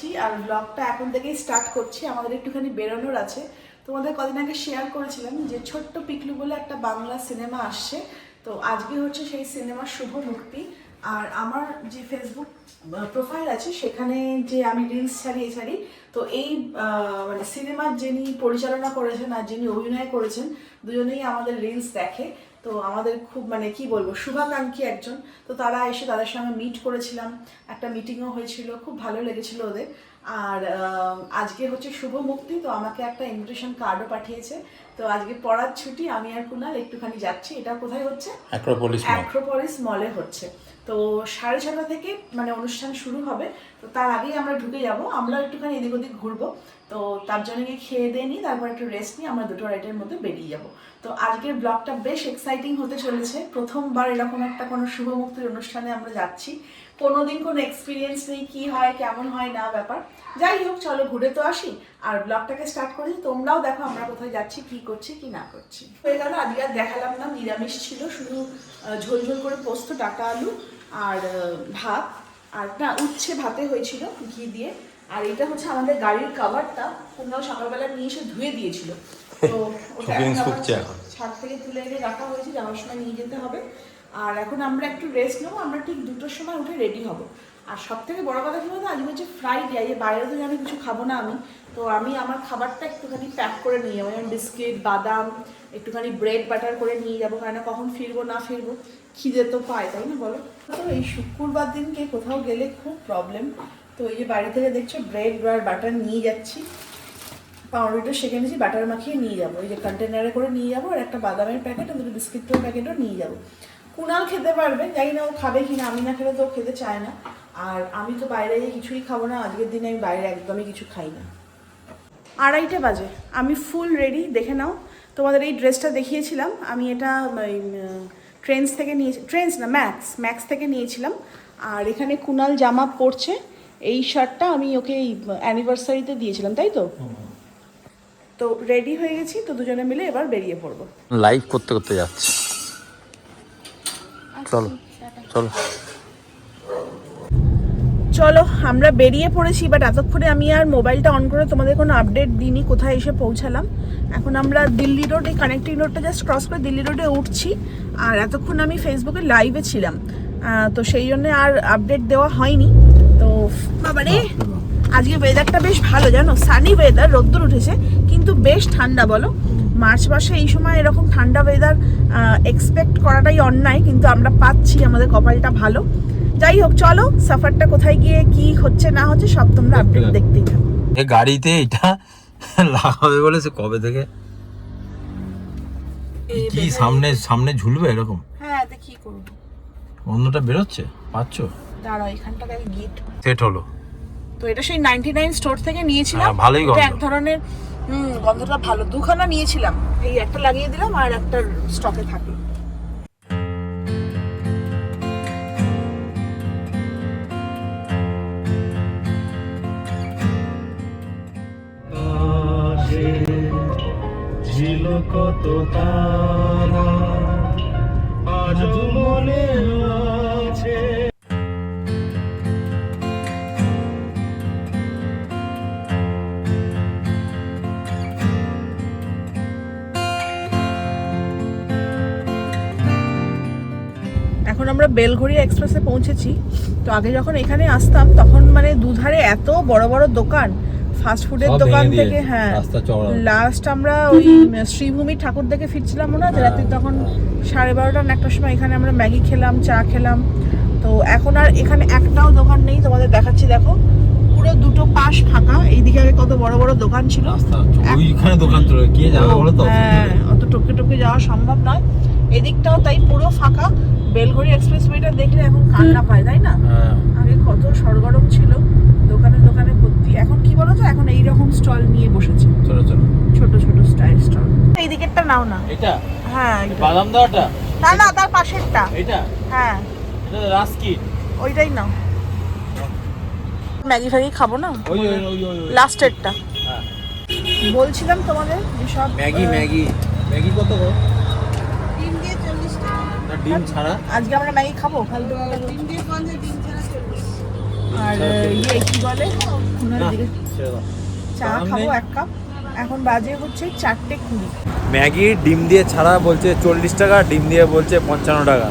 যাচ্ছি আর ব্লগটা এখন থেকেই স্টার্ট করছি। আমাদের একটুখানি বেরোনোর আছে। তোমাদের কদিন আগে শেয়ার করেছিলাম যে ছোট্ট পিকলু বলে একটা বাংলা সিনেমা আসছে। তো আজকে হচ্ছে সেই সিনেমার শুভ মুক্তি। আর আমার যে ফেসবুক প্রোফাইল আছে, সেখানে যে আমি রিলস ছাড়ি এ ছাড়ি, তো এই মানে সিনেমার যিনি পরিচালনা করেছেন আর যিনি অভিনয় করেছেন, দুজনেই আমাদের রিলস দেখে। তো আমাদের খুব মানে কি বলব শুভাকাঙ্ক্ষী একজন। তো তারা এসে তাদের সঙ্গে মিট করেছিলাম। একটা মিটিংও হয়েছিল খুব ভালো লেগেছিল ওদের। আর আজকে হচ্ছে শুভ মুক্তি তো আমাকে একটা ইনভিটেশন কার্ডও পাঠিয়েছে। তো আজকে পড়ার ছুটি আমি আর কুনাল একটুখানি যাচ্ছি। এটা কোথায় হচ্ছে? অ্যাক্রোপলিস মলে হচ্ছে। তো সাড়ে ছটা থেকে মানে অনুষ্ঠান শুরু হবে। তো তার আগেই আমরা ঢুকে যাব। আমরা একটুখানি এদিক ওদিক ঘুরবো। তো তার জন্য গিয়ে খেয়ে দিয়ে নিই তারপর একটু রেস্ট নিই আমরা দুটো রাইডের মধ্যে বেরিয়ে যাব। তো আজকের ব্লগটা বেশ এক্সাইটিং হতে চলেছে। প্রথমবার এরকম একটা কোনো শুভ মুক্তির অনুষ্ঠানে আমরা যাচ্ছি। কোনোদিন কোনো এক্সপিরিয়েন্স নেই, কি হয়, কেমন হয়, না ব্যাপার। যাই হোক, চলো ঘুরে তো আসি। আর ব্লগটাকে স্টার্ট করি। তোমরাও দেখো আমরা কোথায় যাচ্ছি, কি করছি, কি না করছি। হয়ে গেল, আজকে আর দেখালাম না, নিরামিষ ছিল। শুধু ঝোল ঝোল করে পোস্ত, ডাটা, আলু আর ভাত। আর না, উচ্ছে ভাতে হয়েছিল ঘি দিয়ে। আর এটা হচ্ছে আমাদের গাড়ির কাভারটা তোমরাও সকালবেলা নিয়ে এসে ধুয়ে দিয়েছিল। তো ওটা এখন। ছাদ থেকে তুলে এনে রাখা হয়েছে যাওয়ার সময় নিয়ে যেতে হবে। আর এখন আমরা একটু রেস্ট নেব আমরা ঠিক দুটোর সময় উঠে রেডি হব। আর সব থেকে বড় কথা কি বলতো আজকে হচ্ছে ফ্রাইডে আজকে বাইরে তো আমি কিছু খাব না আমি। তো আমি আমার খাবারটা একটুখানি প্যাক করে নিয়ে যাব যেমন বিস্কিট বাদাম একটুখানি ব্রেড বাটার করে নিয়ে যাব কারণ কখন ফিরবো না ফিরবো খিদে তো পায় তাই না বলো? তো এই শুক্রবার দিনকে কোথাও গেলে খুব প্রবলেম তো এই যে বাড়ি থেকে দেখছ ব্রেড আর বাটার নিয়ে যাচ্ছি। পাউরুটিটা সেঁকে নিয়েছি বাটার মাখিয়ে নিয়ে যাব। এই যে কন্টেনারে করে নিয়ে যাব আর একটা বাদামের প্যাকেট দুটো বিস্কিটের প্যাকেটও নিয়ে যাব। কুনাল খেতে পারবে, জানি না ও খাবে কিনা, আমি না খেলে তো খেতে চায় না। আর আমি তো বাইরে গিয়ে কিছুই খাব না, আজকের দিনে আমি বাইরে একদমই কিছু খাই না। আড়াইটে বাজে, আমি ফুল রেডি দেখে নাও। তোমাদের এই ড্রেসটা দেখিয়েছিলাম, আমি এটা ট্রেন্স থেকে নিয়েছি ট্রেন্স না ম্যাক্স ম্যাক্স থেকে নিয়েছিলাম। আর এখানে কুনাল জামা পরছে এই শার্টটা আমি ওকে এই অ্যানিভার্সারিতে দিয়েছিলাম তাই তো? তো রেডি হয়ে গেছি তো দুজনে মিলে এবার বেরিয়ে পড়ব। লাইভ করতে করতে যাচ্ছি। চলো চলো। চলো আমরা বেরিয়ে পড়েছি বাট এতক্ষণে আমি আর মোবাইলটা অন করে তোমাদের কোনো আপডেট দিইনি কোথায় এসে পৌঁছালাম। এখন আমরা দিল্লি রোড এই কানেক্টিং রোডটা জাস্ট ক্রস করে দিল্লি রোডে উঠছি আর এতক্ষণ আমি ফেসবুকে লাইভে ছিলাম। তো সেই জন্য আর আপডেট দেওয়া হয়নি। বাবারে। আজকে ওয়েদারটা বেশ ভালো জানো? সানি ওয়েদার রোদ্দুর উঠেছে কিন্তু বেশ ঠান্ডা বলো? মার্চ মাসে এই সময় এরকম ঠান্ডা ওয়েদার এক্সপেক্ট করাটাই অন্যায় কিন্তু আমরা পাচ্ছি আমাদের কপালটা ভালো। যাই হোক চলো সাফারটা কোথায় গিয়ে কি হচ্ছে না হচ্ছে সব তোমরা আপডেট দেখতেই থাকো। এ গাড়িতে এটা লাগাবে বলে সে কবে থেকে? কি সামনে সামনে ঝুলবে এরকম? হ্যাঁ দেখি করব। অন্যটা বেরোচ্ছে? পাচ্ছ? দাঁড়াও এখানটাকে আমি গিট। সেট হলো। তো এটা সেই নাইনটি নাইন স্টোর থেকে নিয়েছিলাম। হ্যাঁ, ভালোই এটা গন্ধ। এক ধরনের হুম গন্ধটা ভালো। দুখানা নিয়েছিলাম। এই একটা লাগিয়ে দিলাম আর একটা স্টকে থাকে ছিল কত তারা বেলঘড়িয়া এক্সপ্রেসে পৌঁছেছি তো আগে যখন এখানে আসতাম তখন মানে দুধারে এত বড় বড় দোকান ফাস্ট ফুডের সব দোকান থেকে হ্যাঁ। লাস্ট আমরা ওই শ্রীভূমি ঠাকুর দেখে ফিরছিলাম মনে আছে রাতে তখন সাড়ে বারোটা একটার সময় এখানে আমরা ম্যাগি খেলাম চা খেলাম। তো এখন আর এখানে একটাও দোকান নেই তোমাদের দেখাচ্ছি দেখো। পুরো দুটো পাশ ফাঁকা এইদিকে আগে কত বড় বড় দোকান ছিল। ওইখানে দোকান চলে কে যাবে বলো তো? হ্যাঁ অত টপকে টপকে যাওয়া সম্ভব নয়। এদিকটাও তাই পুরো ফাঁকা। বেলঘড়ি এক্সপ্রেসওয়েটা দেখলে এখন কান্না পায় তাই না? হ্যাঁ। আগে কত সরগরম ছিল। দোকানে দোকানে ভর্তি। এখন কি বলতো? এখন এই রকম স্টল নিয়ে বসেছে। চলো চলো ছোট ছোট স্টাইল স্টল এই দিকেরটা নাও না। এটা হ্যাঁ বাদাম দেওয়াটা? না না তার পাশেরটা। এটা হ্যাঁ। এটা রাস্কি। ওইটাই নাও। ম্যাগি ফ্যাগি খাব না? ওই ওই ওই ওই ওই। লাস্টেরটা হ্যাঁ। বলছিলাম তোমাদের যে সব ম্যাগি ম্যাগি। ম্যাগি কত গো ডিম দিয়ে চল্লিশ টাকা না ডিম ছাড়া? আজকে আমরা ম্যাগি খাব? ফালতু আর ইয়ে কি বলে? চা খাব এক কাপ। এখন বাজে হচ্ছে চারটে কুড়ি। ম্যাগি ডিম দিয়ে ছাড়া বলছে চল্লিশ টাকা ডিম দিয়ে বলছে পঞ্চান্ন টাকা।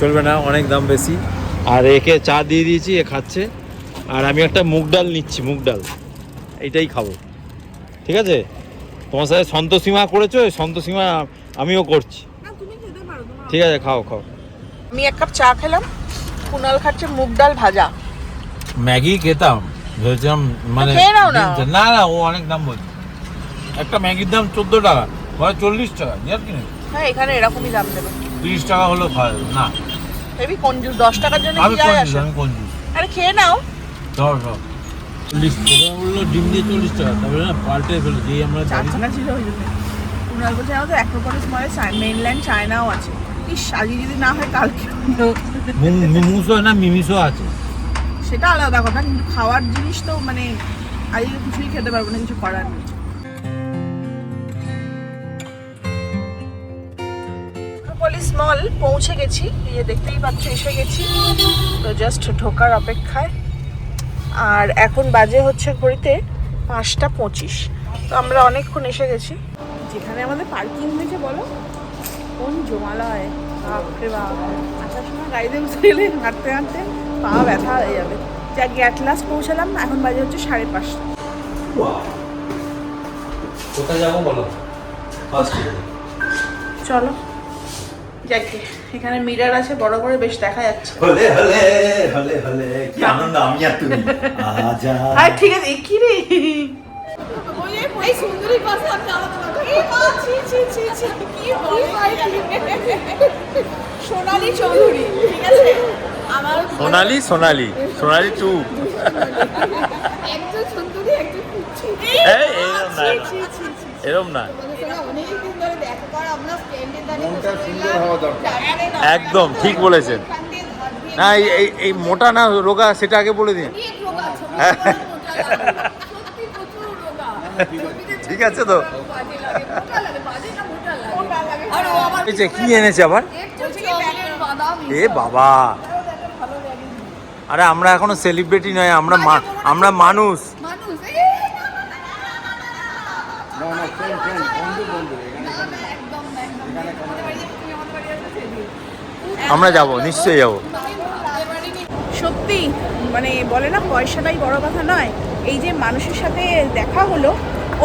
চলবে না অনেক দাম বেশি। আর একে চা দিয়ে দিয়েছি এ খাচ্ছে। আর আমি একটা মুগ ডাল নিচ্ছি মুগ ডাল। এইটাই খাব। ঠিক আছে? তোমার সাথে সন্তোষীমা করেছ সন্তোষীমা আমিও করছি না তুমি খেতে পারো তোমার ঠিক আছে খাও খাও। আমি এক কাপ চা খেলাম কুনাল খাচ্ছে মুগ ডাল ভাজা। ম্যাগি খেতাম ভেবেছিলাম মানে খেয়ে নাও না। না না ও অনেক দাম বলছে। একটা ম্যাগির দাম চোদ্দ টাকা বলে চল্লিশ টাকা ইয়ার কি হ্যাঁ এখানে এরকমই দাম দেবে। তিরিশ টাকা খাওয়া যাবে না। হেবি কঞ্জুস দশ টাকার জন্য আমি কি যায় কঞ্জুস আসে। আমি কঞ্জুস। আরে খেয়ে নাও। ধর ধর চল্লিশ টাকা বলল ডিম দিয়ে চল্লিশ টাকা তারপরে না পাল্টে ফেলো যেই আমরা ছিল ওই জন্য। কুনাল বলছে আমাদের অ্যাক্রোপলিস মলে মেইনল্যান্ড চায়নাও আছে। ইস আজকে যদি না হয় কালকে মু- মিমুসো না মিমিসো আছে। সেটা আলাদা কথা কিন্তু খাওয়ার জিনিস তো মানে আজকে কিছুই খেতে পারব না কিছু করার নেই। পুলিশ মল পৌঁছে গেছি এই যে দেখতেই পাচ্ছ এসে গেছি। তো জাস্ট ঢোকার অপেক্ষায়। আর এখন বাজে হচ্ছে ঘড়িতে পাঁচটা পঁচিশ। তো আমরা অনেকক্ষণ এসে গেছি। যেখানে আমাদের পার্কিং হয়েছে বলো? কোন জমালয়? বাপরে বাপ। আসার সময় গাড়িতে উঠে গেলে হাঁটতে হাঁটতে পা ব্যথা হয়ে যাবে। যা গ্যাট লাস্ট পৌঁছালাম। এখন বাজে হচ্ছে সাড়ে পাঁচটা। কোথায় যাব বলো? চলো। যাকে এখানে মিরার আছে বড় করে বেশ দেখা যাচ্ছে। হলে হলে হলে হলে। কি আনন্দ আমি আর তুমি। আজা আর ঠিক আছে কি রে? এই সুন্দরী পাশে আপনি সোনালী চৌধুরী ঠিক আছে? আমার সোনালি সোনালি সোনালি টু একজন সুন্দরী একজন কুচ্ছি। এই, এরম না, একদম ঠিক বলেছেন। না এই এই- এই মোটা না রোগা সেটা আগে বলে দিন। ঠিক আছে। তো? এই কি এনেছে আবার? এ বাবা। আরে আমরা এখনও সেলিব্রিটি নয়, আমরা আমরা মানুষ। আমরা যাব, নিশ্চয়ই যাব। সত্যি মানে বলে না, পয়সাটাই বড় কথা নয়। এই যে মানুষের সাথে দেখা হলো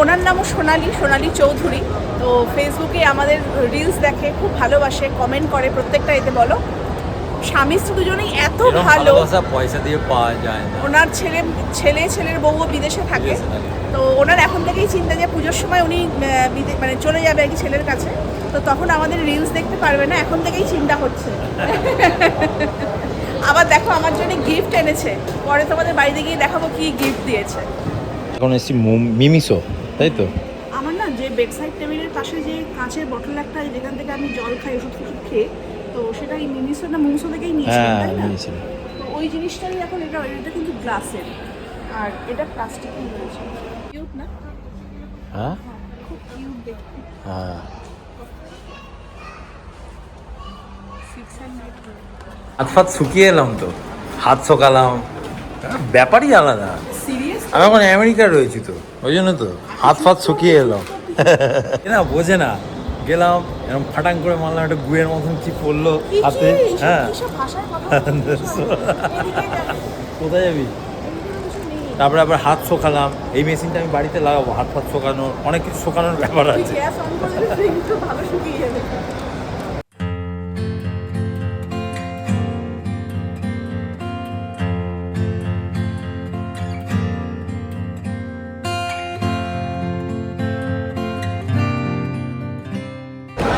ওনার নামও সোনালি সোনালি চৌধুরী। তো ফেসবুকে আমাদের রিলস দেখে খুব ভালোবাসে কমেন্ট করে প্রত্যেকটা এতে বলো। স্বামী স্ত্রী দুজনেই এত ভালো। পয়সা দিয়ে পাওয়া যায় না। ওনার ছেলে ছেলে ছেলের বউও বিদেশে থাকে। তো ওনার এখন থেকেই চিন্তা যে পুজোর সময় উনি মানে চলে যাবে আর কি ছেলের কাছে। তো তখন আমাদের রিলস দেখতে পারবে না এখন থেকেই চিন্তা হচ্ছে। আবার দেখো আমার জন্য গিফট এনেছে। পরে তোমাদের বাড়িতে গিয়ে দেখাবো কি গিফট দিয়েছে। এখন এসছি মিমিসো তাই তো? আমার না যে বেডসাইড টেবিলের পাশে যে কাঁচের বটল একটা যেখান থেকে আমি জল খাই ওষুধ ফষুধ খেয়ে তো সেটা এই মিমিসো না মুমসো থেকেই নিয়েছিলাম হ্যাঁ তাই না? নিয়েছিলাম। তো ওই জিনিসটাই এখন এটা এটা কিন্তু গ্লাসের আর এটা প্লাস্টিকের রয়েছে। কিউট না? হ্যাঁ? খুব কিউট দেখতে। হ্যাঁ। হাত ফাত শুকিয়ে এলাম তো। হাত শোকালাম। ব্যাপারই আলাদা। আমি এখন আমেরিকা রয়েছি তো ওই জন্য তো হাত ফাত শুকিয়ে এলাম এ না বোঝে না। গেলাম এরকম ফাটাং করে মারলাম একটা গুয়ের মতন কি পড়ল হাতে? হ্যাঁ। কোথায় যাবি। তারপরে আবার হাত শোকালাম। এই মেশিনটা আমি বাড়িতে লাগাবো হাত ফাত শোকানোর অনেক কিছু শোকানোর ব্যাপার আছে।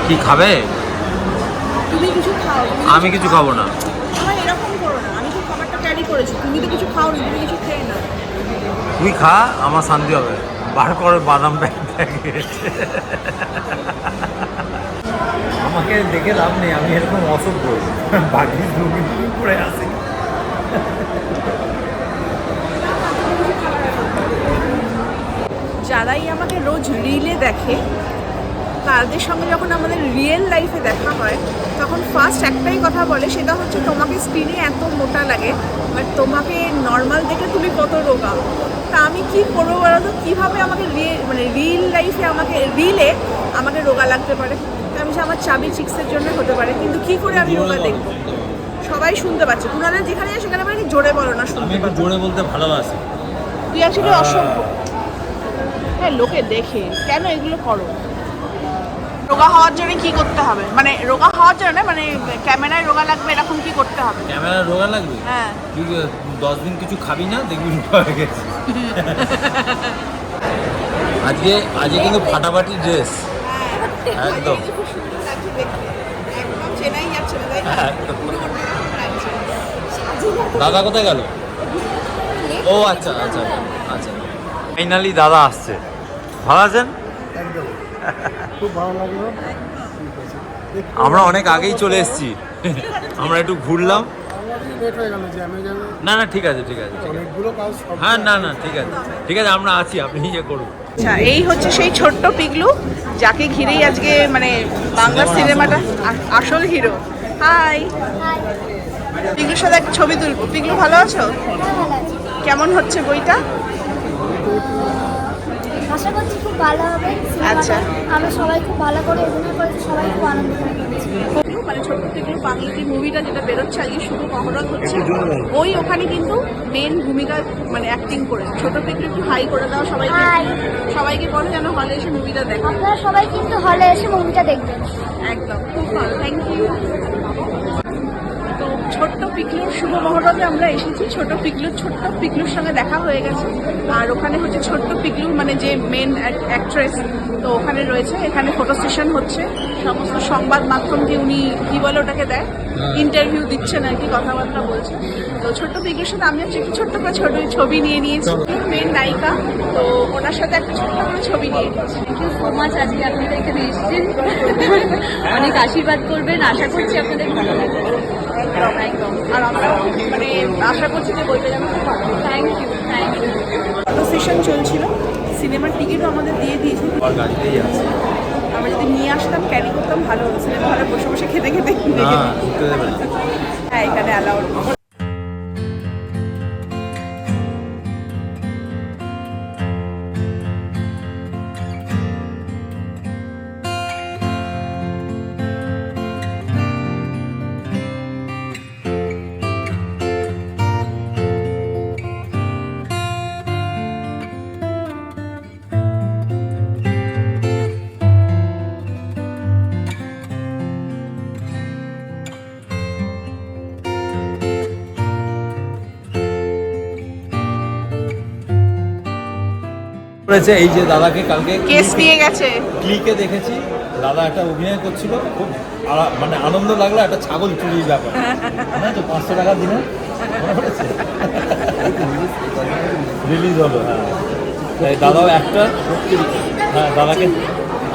কি খাবে? তুমি কিছু খাও আমি কিছু খাব না। আমার এরকম করো না। আমি তো খাবারটা ক্যারি করেছি। তুমি তো কিছু খাও তুমি কিছু খেয়ে না তুই খা আমার শান্তি হবে। বার করে বাদাম ব্যাগ আমাকে দেখে লাভ নেই আমি এরকম অসভ্য। বাকি লুকি করে আসি? যারাই আমাকে রোজ রিলে দেখে তাদের সঙ্গে যখন আমাদের রিয়েল লাইফে দেখা হয় তখন ফার্স্ট একটাই কথা বলে সেটা হচ্ছে তোমাকে স্ক্রিনে এত মোটা লাগে বাট তোমাকে নর্মাল দেখে তুমি কত রোগা। তা আমি কি করব বলো তো? কীভাবে আমাকে রিয়েল মানে রিয়েল লাইফে আমাকে রিলে আমাকে রোগা লাগতে পারে? তা আমি যে আমার চাবি চিক্সের জন্য হতে পারে কিন্তু কি করে আমি রোগা দেখব? সবাই শুনতে পাচ্ছে। কুনারা যেখানে যায় সেখানে মানে জোরে বলো না শুনতে পাচ্ছি জোরে বলতে ভালোবাসি। তুই আসলে অসভ্য। হ্যাঁ লোকে দেখে। কেন এগুলো করো? রোগা হওয়ার জন্য কি করতে হবে? মানে রোগা হওয়ার জন্য মানে ক্যামেরায় রোগা লাগবে এরকম কি করতে হবে? ক্যামেরা রোগা লাগবে? হ্যাঁ। তুই দশ দিন কিছু খাবি না দেখবি রোগা হয়ে গেছে। আজকে আজকে কিন্তু ফাটাফাটি ড্রেস। একদম। দেখতে। একদম একদম। লাগছে। দাদা কোথায় গেল? ও আচ্ছা আচ্ছা আচ্ছা। ফাইনালি দাদা আসছে। ভালো আছেন? খুব ভালো লাগল। আমরা অনেক আগেই চলে এসেছি। আমরা একটু ঘুরলাম। হয়ে না না ঠিক আছে ঠিক আছে হ্যাঁ না না ঠিক আছে ঠিক আছে আমরা আছি আপনি ইয়ে করুন। আচ্ছা এই হচ্ছে সেই ছোট্ট পিগলু যাকে ঘিরেই আজকে মানে বাংলা সিনেমাটা আসল হিরো। হাই পিগলুর সাথে একটা ছবি তুলবো। পিগলু ভালো আছো। কেমন হচ্ছে বইটা? আশা করছি খুব ভালো হবে আচ্ছা। আমরা সবাই খুব ভালো করে অভিনয় করেছি সবাই খুব আনন্দ করেছি। মানে ছোট্ট পিগলু বাংলাটি মুভিটা যেটা বেরোচ্ছে আজকে শুধু মহরত হচ্ছে ওই ওখানে কিন্তু মেন ভূমিকা মানে অ্যাক্টিং করেছে। ছোট পিগলু একটু হাই করে দাও সবাইকে সবাইকে বলো যেন হলে এসে মুভিটা দেখো। আপনারা সবাই কিন্তু হলে এসে মুভিটা দেখবেন। একদম খুব ভালো থ্যাংক ইউ ছোট্ট পিকলুর শুভ মহরতে আমরা এসেছি। ছোট পিকলুর ছোট্ট পিকলুর সঙ্গে দেখা হয়ে গেছে। আর ওখানে হচ্ছে ছোট্ট পিকলুর মানে যে মেন অ্যাক্ট্রেস তো ওখানে রয়েছে। এখানে ফটো সেশন হচ্ছে। সমস্ত সংবাদ মাধ্যমকে উনি কি বলে ওটাকে দেয়? ইন্টারভিউ দিচ্ছেন আর কি কথাবার্তা বলছে তো ছোট্ট পিকলুর সাথে আমি হচ্ছে একটু ছোট্ট করে ছোট ছবি নিয়ে নিয়েছি। মেন নায়িকা। তো ওনার সাথে একটা ছোট্ট করে ছবি নিয়ে নিয়েছি। থ্যাংক ইউ সো মাচ আজকে আপনারা এখানে এসেছেন। অনেক আশীর্বাদ করবেন। আশা করছি আপনাদের ভালো লাগবে। আর আমরা মানে আশা করছি যে বইটা যেন খুব ভালো thank you thank you photo session চলছিল সিনেমার টিকিটও আমাদের দিয়ে দিয়েছে। আর গাড়িতেই আমরা যদি নিয়ে আসতাম ক্যারি করতাম ভালো হতো। সিনেমা হলে বসে বসে খেতে খেতে। হ্যাঁ এখানে অ্যালাউড করেছে এই যে দাদাকে কালকে কেস নিয়ে গেছে। ক্লিকে দেখেছি দাদা একটা অভিনয় করছিল খুব মানে আনন্দ লাগল একটা ছাগল চুরির ব্যাপার। হ্যাঁ তো পাঁচশো টাকা দিনে রিলিজ হলো হ্যাঁ। তাই দাদাও একটা হ্যাঁ দাদাকে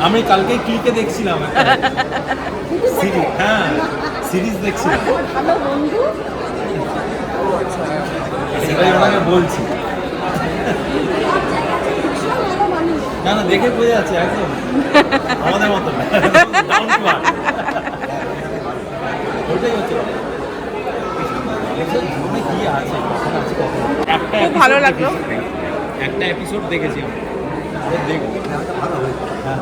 আমি কালকে ক্লিকে দেখছিলাম সিরিজ হ্যাঁ সিরিজ দেখছিলাম। সেটাই ওনাকে বলছি। না না দেখে বোঝা যাচ্ছে একদম। আমাদের মতো। ওটাই হচ্ছে খুব ভালো লাগল। একটা এপিসোড দেখেছি আমি। দেখব হ্যাঁ।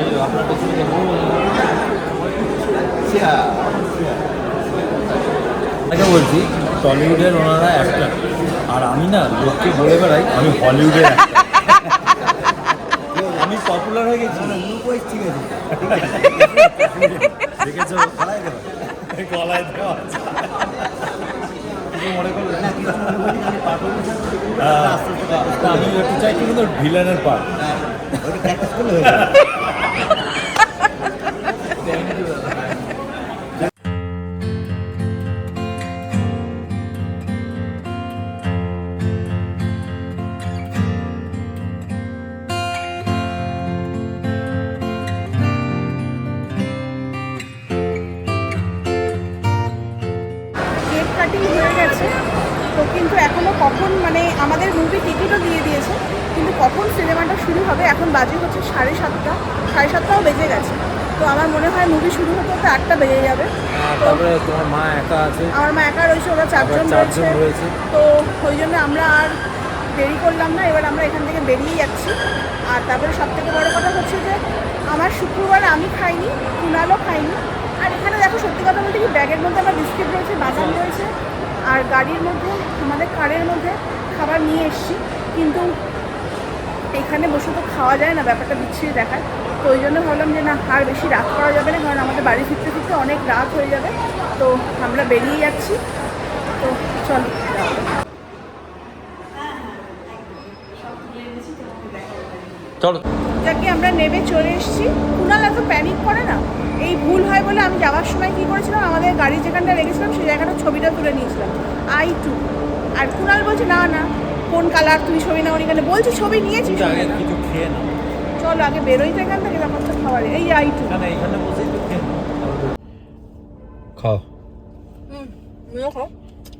এই যে আপনার পেছনে দেখব আপনাকে বলছি টলিউডের ওনারা একটা। আর আমি না লোককে বলে বেড়াই আমি হলিউডের পপুলার হয়ে গেছি। দেখেছ? গলায় দেওয়া। আছে। কিছু মনে করলে না? আমি একটু চাইছি কিন্তু ভিলেনের পার্ট হয়ে। মানে আমাদের মুভি টিকিটও দিয়ে দিয়েছে কিন্তু কখন সিনেমাটা শুরু হবে এখন বাজে হচ্ছে সাড়ে সাতটা সাড়ে সাতটাও বেজে গেছে। তো আমার মনে হয় মুভি শুরু হতে হতে আটটা বেজে যাবে। তারপরে তোমার মা একা আছে? আমার মা একা রয়েছে ওরা চারজন রয়েছে। রয়েছে। তো ওই জন্য আমরা আর দেরি করলাম না এবার আমরা এখান থেকে বেরিয়ে যাচ্ছি। আর তারপরে সব থেকে বড় কথা হচ্ছে যে আমার শুক্রবার আমি খাইনি কুনালও খাইনি। আর এখানে দেখো সত্যি কথা বলতে কি ব্যাগের মধ্যে আমার বিস্কিট রয়েছে বাদাম রয়েছে আর গাড়ির মধ্যে আমাদের কারের মধ্যে খাবার নিয়ে এসেছি কিন্তু এখানে বসে তো খাওয়া যায় না ব্যাপারটা বিচ্ছিরি দেখায়। তো ওই জন্য ভাবলাম যে না আর বেশি রাত করা যাবে না কারণ আমাদের বাড়ি ফিরতে ফিরতে অনেক রাত হয়ে যাবে। তো আমরা বেরিয়ে যাচ্ছি। তো চলো। চলো। যাকে আমরা নেমে চলে এসেছি। কুনাল এত প্যানিক করে না? এই ভুল হয় বলে আমি যাওয়ার সময় কি করেছিলাম? আমাদের গাড়ি যেখানটা রেখেছিলাম সেই জায়গাটা ছবিটা তুলে নিয়েছিলাম। আই টু আর কুনাল বলছে না না কোন কালার তুই ছবি না এখানে বলছি ছবি নাও। চলো আগে বেরোই তো এখান থেকে তারপর তো খাবার এই আই টু খাও।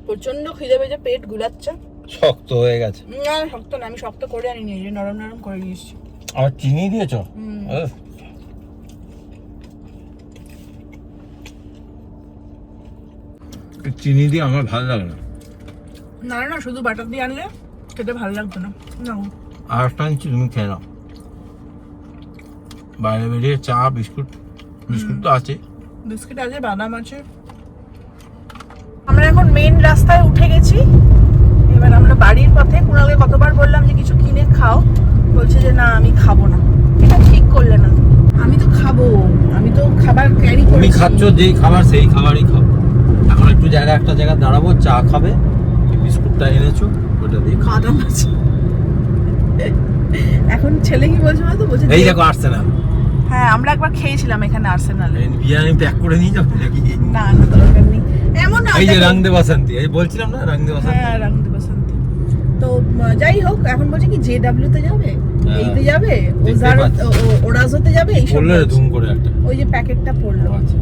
প্রচণ্ড খিদে পেয়েছে পেট গুলাচ্ছে শক্ত হয়ে গেছে। না শক্ত না আমি শক্ত করে আনিনি এই যে নরম নরম করে নিয়েছি আবার চিনি দিয়েছ? হুম। উফ। এই চিনি দিয়ে আমার ভালো লাগে না। না না শুধু বাটার দিয়ে আনলে খেতে ভালো লাগতো না। না। আর একটা আনছি তুমি খেয়ে নাও। বাইরে বেরিয়ে চা বিস্কুট বিস্কুট তো আছে। বিস্কিট আছে বাদাম আছে। আমরা এখন মেন রাস্তায় উঠে গেছি। এবার আমরা বাড়ির পথে কুণালকে কতবার বললাম যে কিছু কিনে খাও। বলছে যে না আমি খাব না। এটা ঠিক করলে না। আমি তো খাব। আমি তো খাবার ক্যারি করি খাচ্ছ যেই খাবার সেই খাবারই এখন একটু জায়গা একটা জায়গায় দাঁড়াবো চা খাবে বিস্কুটটা এনেছো ওটা দিয়ে খাওয়া আছে। এখন ছেলে কি বলছে বলতো? বলছে এই দেখো আসছে না হ্যাঁ আমরা একবার খেয়েছিলাম এখানে আর্সেনালে বিরিয়ানি প্যাক করে নিয়ে যাবে নাকি? না না দরকার নেই। এমন না এই যে রং দে বাসন্তী এই বলছিলাম না রং দে বাসন্তী? হ্যাঁ রং দে বসন্তী। তো যাই হোক এখন বলছে কি জে ডাব্লিউ তে যাবে? হ্যাঁ। এইতে যাবে? ওজার। ওরাজোতে যাবে? এইসব বলল রে বলছে। ধুম করে একটা। ওই যে প্যাকেটটা পড়ল। আচ্ছা।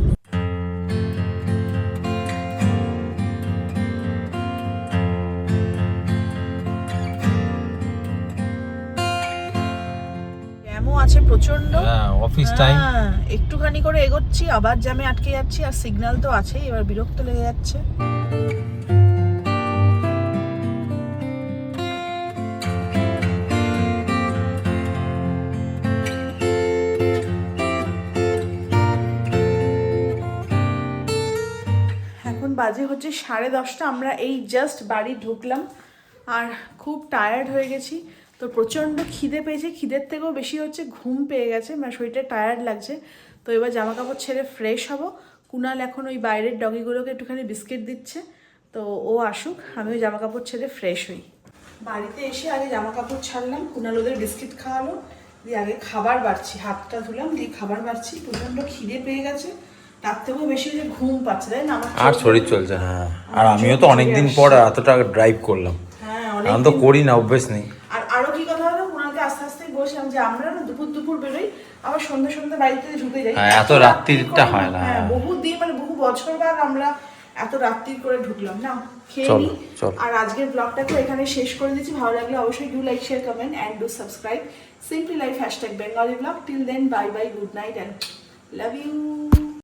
আছে প্রচণ্ড অফিস টাইম একটুখানি করে এগোচ্ছি আবার জ্যামে আটকে যাচ্ছি আর সিগন্যাল তো আছেই এবার বিরক্ত লেগে যাচ্ছে। এখন বাজে হচ্ছে সাড়ে দশটা আমরা এই জাস্ট বাড়ি ঢুকলাম আর খুব টায়ার্ড হয়ে গেছি। তো প্রচণ্ড খিদে পেয়েছে। খিদের থেকেও বেশি হচ্ছে ঘুম পেয়ে গেছে মানে শরীরটা টায়ার্ড লাগছে। তো এবার জামা কাপড় ছেড়ে ফ্রেশ হব। কুনাল এখন ওই বাইরের ডগিগুলোকে একটুখানি বিস্কিট দিচ্ছে। তো ও আসুক আমি ওই জামা কাপড় ছেড়ে ফ্রেশ হই। বাড়িতে এসে আগে জামা কাপড় ছাড়লাম কুনাল ওদের বিস্কিট খাওয়ালো দিয়ে আগে খাবার বাড়ছি হাতটা ধুলাম দিয়ে খাবার বাড়ছি। প্রচণ্ড খিদে পেয়ে গেছে তার থেকেও বেশি যে ঘুম পাচ্ছে তাই না? আর শরীর চলছে হ্যাঁ। আর আমিও তো অনেকদিন পর এতটা ড্রাইভ করলাম। হ্যাঁ এখন তো করি না অভ্যেস নেই আর আরও কি কথা হলো ওনাকে আস্তে আস্তে বলছিলাম যে আমরা না দুপুর দুপুর আবার সন্ধ্যা সন্ধ্যা বাড়িতে ঢুকে যাই। হ্যাঁ, এত রাত্রি হয় না, হ্যাঁ হ্যাঁ। বহু দিন মানে বহু বছর বাদ আমরা এত রাত্রি করে ঢুকলাম। না খেয়ে নিই আর আজকের ব্লগটাকে এখানে শেষ করে দিচ্ছি। ভালো লাগলে অবশ্যই do like share comment and do subscribe simply life hashtag Bengali blog till then bye bye good night and love you